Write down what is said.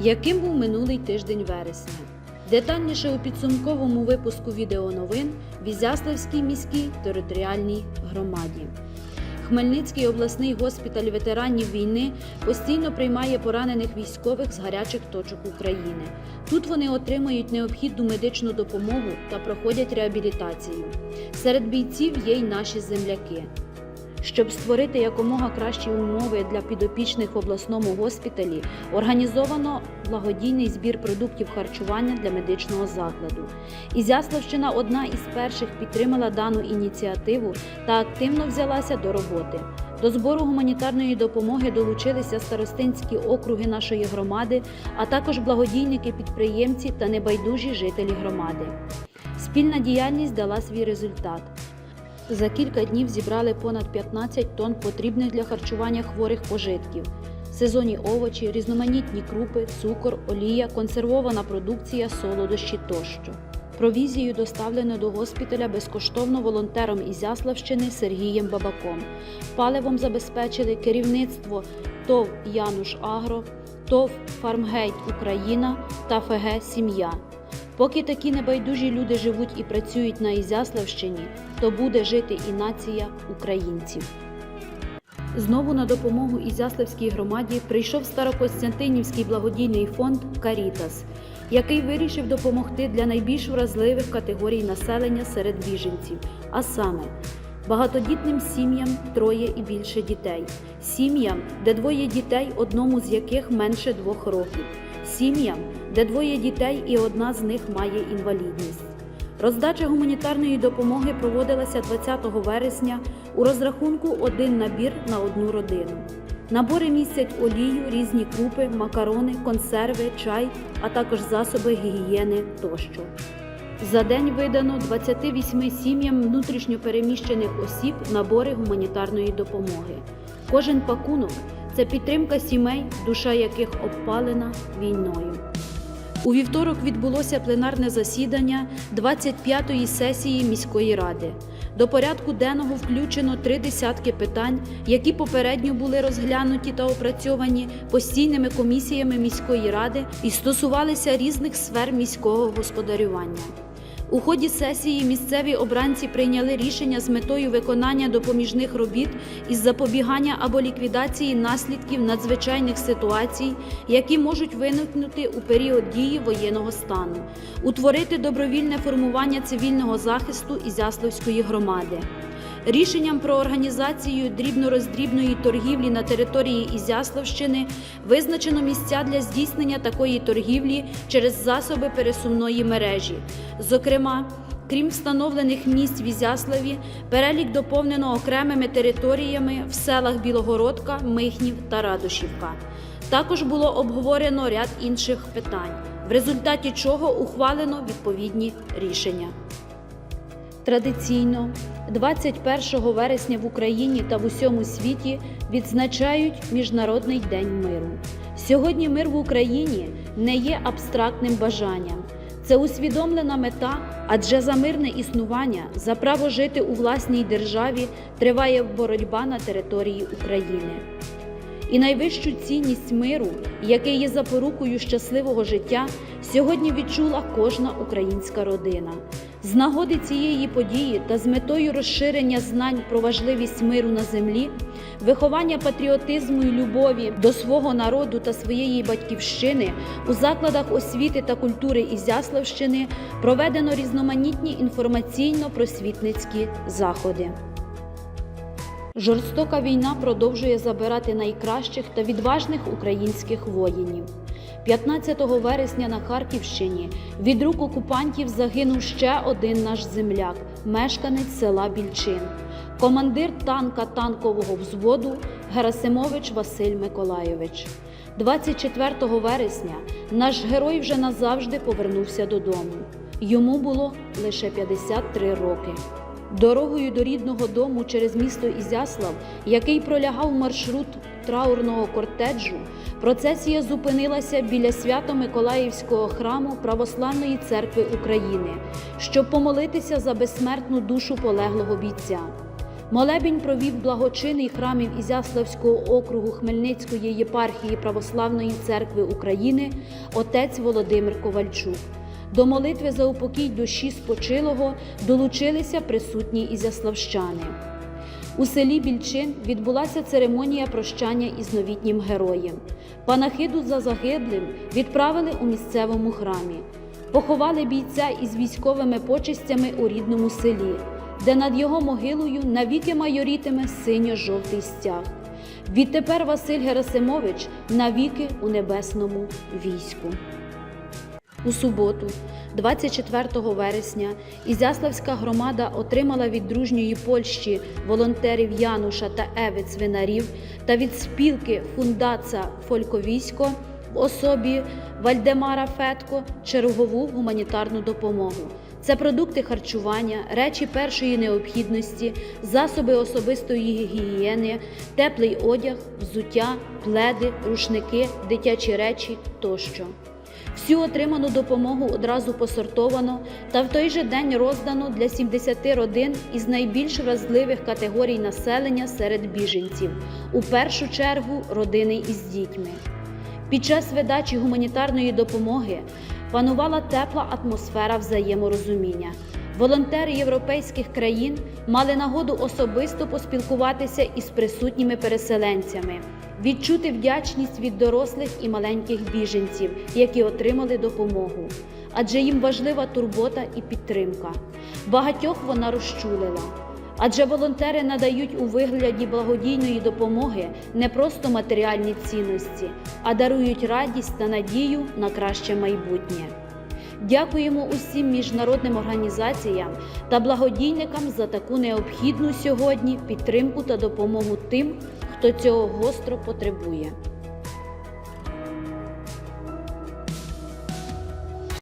Яким був минулий тиждень вересня? Детальніше у підсумковому випуску відеоновин в Ізяславській міській територіальній громаді. Хмельницький обласний госпіталь ветеранів війни постійно приймає поранених військових з гарячих точок України. Тут вони отримують необхідну медичну допомогу та проходять реабілітацію. Серед бійців є й наші земляки. Щоб створити якомога кращі умови для підопічних в обласному госпіталі, організовано благодійний збір продуктів харчування для медичного закладу. Ізяславщина одна із перших підтримала дану ініціативу та активно взялася до роботи. До збору гуманітарної допомоги долучилися старостинські округи нашої громади, а також благодійники, підприємці та небайдужі жителі громади. Спільна діяльність дала свій результат. За кілька днів зібрали понад 15 тонн потрібних для харчування хворих пожитків. Сезонні овочі, різноманітні крупи, цукор, олія, консервована продукція, солодощі тощо. Провізію доставлено до госпіталя безкоштовно волонтером Ізяславщини Сергієм Бабаком. Паливом забезпечили керівництво ТОВ Януш Агро, ТОВ Фармгейт Україна та ФГ Сім'я. Поки такі небайдужі люди живуть і працюють на Ізяславщині, то буде жити і нація українців. Знову на допомогу Ізяславській громаді прийшов Старокостянтинівський благодійний фонд Карітас, який вирішив допомогти для найбільш вразливих категорій населення серед біженців, а саме багатодітним сім'ям троє і більше дітей, сім'ям, де двоє дітей, одному з яких менше двох років, сім'ям, де двоє дітей і одна з них має інвалідність. Роздача гуманітарної допомоги проводилася 20 вересня у розрахунку один набір на одну родину. Набори містять олію, різні крупи, макарони, консерви, чай, а також засоби гігієни тощо. За день видано 28 сім'ям внутрішньопереміщених осіб набори гуманітарної допомоги. Кожен пакунок це підтримка сімей, душа яких обпалена війною. У вівторок відбулося пленарне засідання 25-ї сесії міської ради. До порядку денного включено три десятки питань, які попередньо були розглянуті та опрацьовані постійними комісіями міської ради і стосувалися різних сфер міського господарювання. У ході сесії місцеві обранці прийняли рішення з метою виконання допоміжних робіт із запобігання або ліквідації наслідків надзвичайних ситуацій, які можуть виникнути у період дії воєнного стану, утворити добровільне формування цивільного захисту Ізяславської громади. Рішенням про організацію дрібно-роздрібної торгівлі на території Ізяславщини визначено місця для здійснення такої торгівлі через засоби пересувної мережі. Зокрема, крім встановлених місць в Ізяславі, перелік доповнено окремими територіями в селах Білогородка, Михнів та Радушівка. Також було обговорено ряд інших питань, в результаті чого ухвалено відповідні рішення. Традиційно 21 вересня в Україні та в усьому світі відзначають Міжнародний день миру. Сьогодні мир в Україні не є абстрактним бажанням. Це усвідомлена мета, адже за мирне існування, за право жити у власній державі триває боротьба на території України. І найвищу цінність миру, який є запорукою щасливого життя, сьогодні відчула кожна українська родина. З нагоди цієї події та з метою розширення знань про важливість миру на землі, виховання патріотизму і любові до свого народу та своєї батьківщини у закладах освіти та культури Ізяславщини проведено різноманітні інформаційно-просвітницькі заходи. Жорстока війна продовжує забирати найкращих та відважних українських воїнів. 15 вересня на Харківщині від рук окупантів загинув ще один наш земляк, мешканець села Більчин, командир танка танкового взводу Герасимович Василь Миколайович. 24 вересня наш герой вже назавжди повернувся додому. Йому було лише 53 роки. Дорогою до рідного дому через місто Ізяслав, який пролягав маршрут траурного кортеджу, процесія зупинилася біля Свято-Миколаївського храму Православної церкви України, щоб помолитися за безсмертну душу полеглого бійця. Молебень провів благочинний храмів Ізяславського округу Хмельницької єпархії Православної церкви України отець Володимир Ковальчук. До молитви за упокій душі спочилого долучилися присутні ізяславщани. У селі Більчин відбулася церемонія прощання із новітнім героєм. Панахиду за загиблим відправили у місцевому храмі. Поховали бійця із військовими почестями у рідному селі, де над його могилою навіки майорітиме синьо-жовтий стяг. Відтепер Василь Герасимович навіки у небесному війську. У суботу, 24 вересня, Ізяславська громада отримала від дружньої Польщі волонтерів Януша та Еви Цвинарів та від спілки Фундаца Фольковісько в особі Вальдемара Фетко чергову гуманітарну допомогу. Це продукти харчування, речі першої необхідності, засоби особистої гігієни, теплий одяг, взуття, пледи, рушники, дитячі речі тощо. Всю отриману допомогу одразу посортовано та в той же день роздано для 70 родин із найбільш вразливих категорій населення серед біженців, у першу чергу родини із дітьми. Під час видачі гуманітарної допомоги панувала тепла атмосфера взаєморозуміння. Волонтери європейських країн мали нагоду особисто поспілкуватися із присутніми переселенцями, відчути вдячність від дорослих і маленьких біженців, які отримали допомогу. Адже їм важлива турбота і підтримка. Багатьох вона розчулила. Адже волонтери надають у вигляді благодійної допомоги не просто матеріальні цінності, а дарують радість та надію на краще майбутнє. Дякуємо усім міжнародним організаціям та благодійникам за таку необхідну сьогодні підтримку та допомогу тим, хто цього гостро потребує.